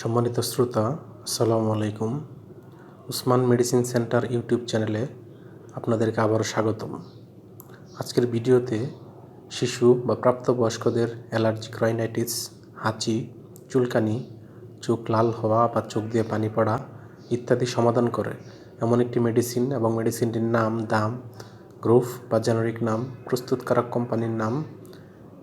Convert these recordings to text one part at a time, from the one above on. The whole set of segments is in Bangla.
সম্মানিত শ্রোতা, আসসালামু আলাইকুম। উসমান মেডিসিন সেন্টার ইউটিউব চ্যানেলে আপনাদেরকে আবারও স্বাগতম। আজকের ভিডিওতে শিশু বা প্রাপ্তবয়স্কদের অ্যালার্জিক রাইনাইটিস হাঁচি, চুলকানি, চোখ লাল হওয়া বা চোখ দিয়ে পানি পড়া ইত্যাদি সমাধান করে। এমন একটি মেডিসিন এবং মেডিসিনটির নাম, দাম গ্রুপ বা জেনারিক নাম, প্রস্তুতকারক কোম্পানির নাম,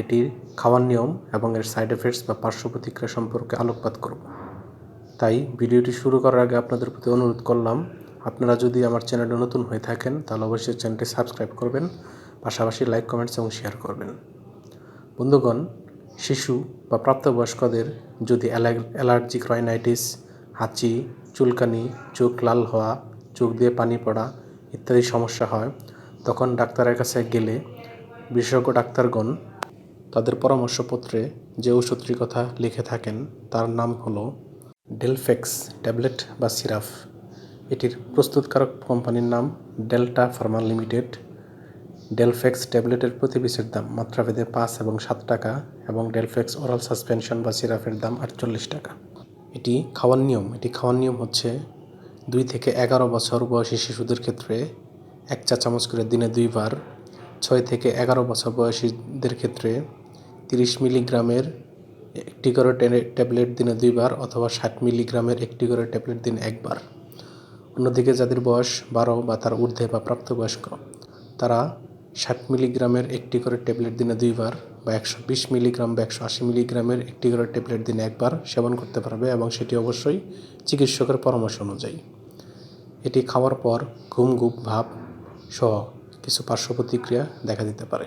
এটির খাওয়ার নিয়ম এবং এর সাইড এফেক্টস বা পার্শ্ব প্রতিক্রিয়া সম্পর্কে আলোকপাত করব। তাই ভিডিওটি শুরু করার আগে আপনাদের প্রতি অনুরোধ করলাম, আপনারা যদি আমার চ্যানেলে নতুন হয়ে থাকেন, তাহলে অবশ্যই চ্যানেলটি সাবস্ক্রাইব করবেন, পাশাপাশি লাইক, কমেন্টস এবং শেয়ার করবেন। বন্ধুগণ, শিশু বা প্রাপ্তবয়স্কদের যদি অ্যালার্জিক রাইনাইটিস হাঁচি, চুলকানি, চোখ লাল হওয়া, চোখ দিয়ে পানি পড়া ইত্যাদি সমস্যা হয়, তখন ডাক্তারের কাছে গেলে বিশেষজ্ঞ ডাক্তারগণ তাদের পরামর্শপত্রে যে ওষুধটির কথা লিখে থাকেন, তার নাম হলো ডেলফেক্স ট্যাবলেট বা সিরাপ এটির প্রস্তুতকারক কোম্পানির নাম ডেল্টা ফার্মা লিমিটেড ডেলফেক্স ট্যাবলেটের প্রতি পিসের দাম মাত্রাভেদে পাঁচ এবং সাত টাকা এবং ডেলফেক্স ওরাল সাসপেনশন বা সিরাপের দাম আটচল্লিশ টাকা। এটি খাওয়ার নিয়ম। এটি খাওয়ার নিয়ম হচ্ছে দুই থেকে এগারো বছর বয়সী শিশুদের ক্ষেত্রে এক চা চামচ করে দিনে দুইবার, ছয় থেকে এগারো বছর বয়সীদের ক্ষেত্রে তিরিশ মিলিগ্রামের একটি করে ট্যাবলেট দিনে দুইবার অথবা ষাট মিলিগ্রামের একটি করে ট্যাবলেট দিনে একবার। অন্যদিকে যাদের বয়স বারো বা তার ঊর্ধ্বে বা প্রাপ্তবয়স্ক, তারা ষাট মিলিগ্রামের একটি করে ট্যাবলেট দিনে দুইবার বা একশো বিশ মিলিগ্রাম বা একশো আশি মিলিগ্রামের একটি করে ট্যাবলেট দিনে একবার সেবন করতে পারবে এবং সেটি অবশ্যই চিকিৎসকের পরামর্শ অনুযায়ী। এটি খাওয়ার পর ঘুম ঘুম, ভাব সহ কিছু পার্শ্ব প্রতিক্রিয়া দেখা দিতে পারে।